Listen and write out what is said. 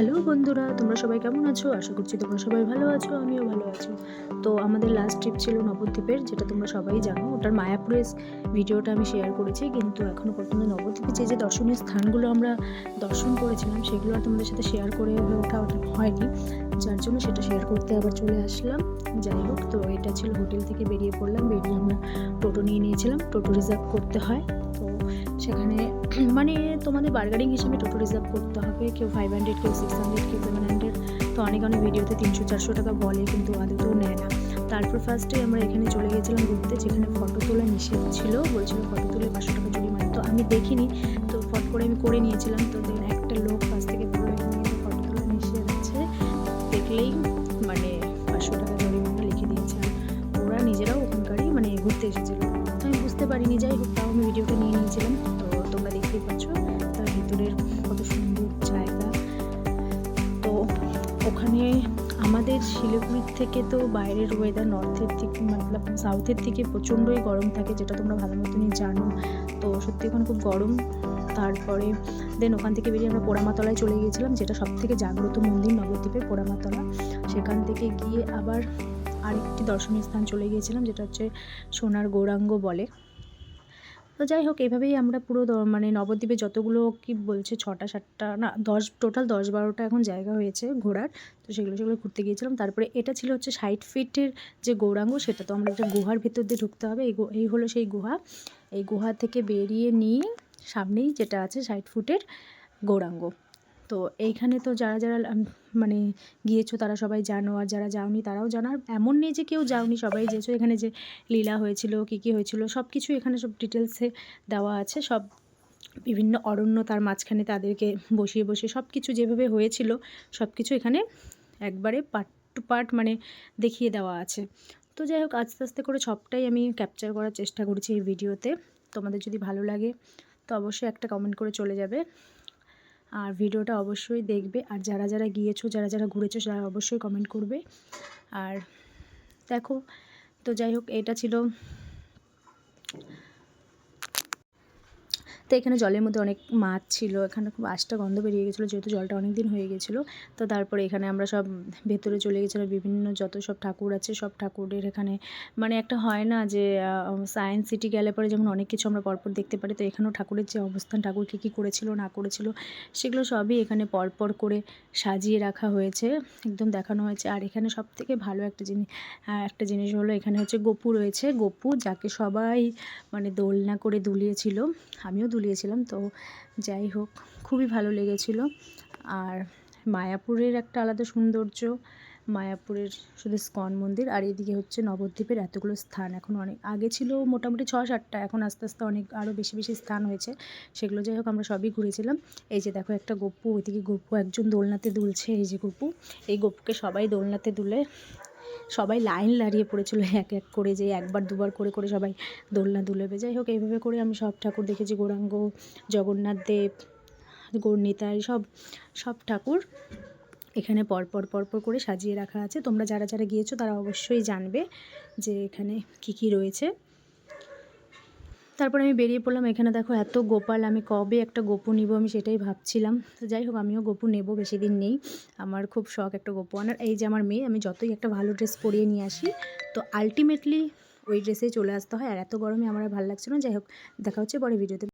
Hello বন্ধুরা, তোমরা সবাই কেমন আছো? আশা করছি তোমরা সবাই ভালো আছো, আমিও ভালো আছি। তো আমাদের লাস্ট ট্রিপ ছিল নবদ্বীপের, যেটা তোমরা সবাই জানো। ওটার মায়াপুরের ভিডিওটা আমি শেয়ার করেছি, কিন্তু এখনও পর্যন্ত নবদ্বীপে যে যে দর্শনীয় স্থানগুলো আমরা দর্শন করেছিলাম, সেগুলো আর তোমাদের সাথে শেয়ার করে ওঠা হয়নি। যার জন্য সেটা শেয়ার করতে আবার চলে আসলাম। যাই হোক, তো এটা ছিল হোটেল থেকে বেরিয়ে পড়লাম। বেরিয়ে আমরা টোটো নিয়ে নিয়েছিলাম। টোটো রিজার্ভ করতে হয়। তো সেখানে মানে তোমাদের বার্গারিং হিসেবে টোটো রিজার্ভ করতে হবে। কেউ ফাইভ হান্ড্রেড কেউ সিক্স হান্ড্রেড কেউ সেভেন হান্ড্রেড তো অনেক অনেক ভিডিওতে তিনশো, চারশো টাকা বলে, কিন্তু আদতেও নেয় না। তারপর ফার্স্টে আমরা এখানে চলে গেছিলাম ঘুরতে, যেখানে ফটো তোলা নিষেধ ছিল। বলছিল ফটো তুলে পাঁচশো টাকা জরিমানা। তো আমি দেখিনি, তো ফট করে আমি করে নিয়েছিলাম। তো দেন একটা লোক কাছ থেকে পুরো ফটো তোলা নিষেধ আছে। দেখলেই মানে পাঁচশো টাকা জরিমানা লিখে দিয়েছে। ওরা নিজেরাও ওখানকারই মানে ঘুরতে এসেছিল। আমি বুঝতে পারিনি, যাই হোক, তাও আমি ভিডিওটা নিয়ে নিয়েছিলাম। আমাদের শিলিগুড়ির থেকে তো বাইরের ওয়েদার নর্থের থেকে মতলব সাউথের থেকে প্রচণ্ডই গরম থাকে, যেটা তোমরা ভালো মতনই জানো। তো সত্যি ওখানে খুব গরম। তারপরে দেন ওখান থেকে বেরিয়ে আমরা পোড়ামাতলায় চলে গিয়েছিলাম, যেটা সব থেকে জাগ্রত মন্দির নবদ্বীপের পোড়ামাতলা। সেখান থেকে গিয়ে আবার আরেকটি দর্শনীয় স্থান চলে গিয়েছিলাম, যেটা হচ্ছে সোনার গৌরাঙ্গ বলে। তো যাই হোক, এভাবেই আমরা পুরো মানে নবদ্বীপে যতগুলো কি বলছে, ছটা, সাতটা, না, দশ টোটাল দশ, বারোটা এখন জায়গা হয়েছে ঘোরার। তো সেগুলো সেগুলো ঘুরতে গিয়েছিলাম। তারপরে এটা ছিল হচ্ছে ষাট ফিটের যে গৌরাঙ্গ, সেটা তো আমরা একটা গুহার ভিতর দিয়ে ঢুকতে হবে। এই এই হলো সেই গুহা। এই গুহা থেকে বেরিয়ে নিয়ে সামনেই যেটা আছে ষাট ফুটের গৌরাঙ্গ। তো এইখানে তো যারা যারা মানে গিয়েছো তারা সবাই জানো আর যারা যাওনি তারাও জানো। আর এমন নেই যে কেউ যাওনি, সবাই যেছো এখানে যে লীলা হয়েছিল, কী কী হয়েছিল সব কিছু এখানে সব ডিটেলসে দেওয়া আছে। সব বিভিন্ন অরণ্য তার মাঝখানে তাদেরকে বসিয়ে বসিয়ে সব কিছু যেভাবে হয়েছিল সব কিছু এখানে একবারে পার্ট টু পার্ট মানে দেখিয়ে দেওয়া আছে। তো যাই হোক, আস্তে আস্তে করে সবটাই আমি ক্যাপচার করার চেষ্টা করছি এই ভিডিওতে তোমাদের যদি ভালো লাগে, তো অবশ্যই একটা কমেন্ট করে চলে যাবে। আর ভিডিওটা অবশ্যই দেখবে। আর যারা যারা গিয়েছো, যারা যারা ঘুরেছো, তারা অবশ্যই কমেন্ট করবে। আর দেখো, তো যাই হোক, এটা ছিল তো এখানে জলের মধ্যে অনেক মাছ ছিল, এখানে খুব আশটা গন্ধ বেরিয়ে গেছিল, যেহেতু জলটা অনেক দিন হয়ে গেছিল। তো তারপরে এখানে আমরা সব ভেতরে চলে গেছিলাম বিভিন্ন যত সব ঠাকুর আছে, সব ঠাকুরের এখানে মানে একটা হয় না যে সায়েন্স সিটি গেলে পরে যেমন অনেক কিছু আমরা পরপর দেখতে পারি, তো এখানেও ঠাকুরের যে অবস্থান, ঠাকুর কী কী করেছিল, না করেছিল, সেগুলো সবই এখানে পরপর করে সাজিয়ে রাখা হয়েছে, একদম দেখানো হয়েছে। আর এখানে সব থেকে ভালো একটা জিনিস একটা জিনিস হলো এখানে হচ্ছে গপু রয়েছে। গপু যাকে সবাই মানে দোলনা করে দুলিয়েছিল, আমিও দুলিয়েছিলাম তো যাই হোক, খুবই ভালো লেগেছিল। আর মায়াপুরের একটা আলাদা সৌন্দর্য, মায়াপুরের শুধু স্কন মন্দির আর এদিকে হচ্ছে নবদ্বীপের এতগুলো স্থান। এখন অনেক, আগে ছিল মোটামুটি ছ সাতটা এখন আস্তে আস্তে অনেক, আরও বেশি বেশি স্থান হয়েছে। সেগুলো যাই হোক, আমরা সবই ঘুরেছিলাম। এই যে দেখো একটা গপ্পু, ওইদিকে গপ্পু একজন দোলনাতে দুলছে, এই যে গপ্পু, এই গপ্পুকে সবাই দোলনাতে দুলে সবাই লাইন দাঁড়িয়ে পড়েছিল এক এক করে যে একবার দুবার করে করে সবাই দোলনা দুলেবে। যাই হোক, এইভাবে করে আমি সব ঠাকুর দেখেছি, গৌরাঙ্গ, জগন্নাথ দেব, গৌরনিতাই, সব সব ঠাকুর এখানে পরপর পরপর করে সাজিয়ে রাখা আছে। তোমরা যারা যারা গিয়েছো তারা অবশ্যই জানবে যে এখানে কি কি রয়েছে। তারপর আমি বেরিয়ে পড়লাম। এখানে দেখো এত গোপাল, আমি কবে একটা গোপু নিব আমি সেটাই ভাবছিলাম। তো যাই হোক, আমিও গোপু নেব, বেশি দিন নেই। আমার খুব শখ একটা গোপু। আনার এই যে আমার মেয়ে, আমি যতই একটা ভালো ড্রেস পরিয়ে নিয়ে আসি, তো আলটিমেটলি ওই ড্রেসে চলে আসতে হয়। আর এত গরমে আমার ভালো লাগছে না। যাই হোক, দেখা হচ্ছে পরে ভিডিওতে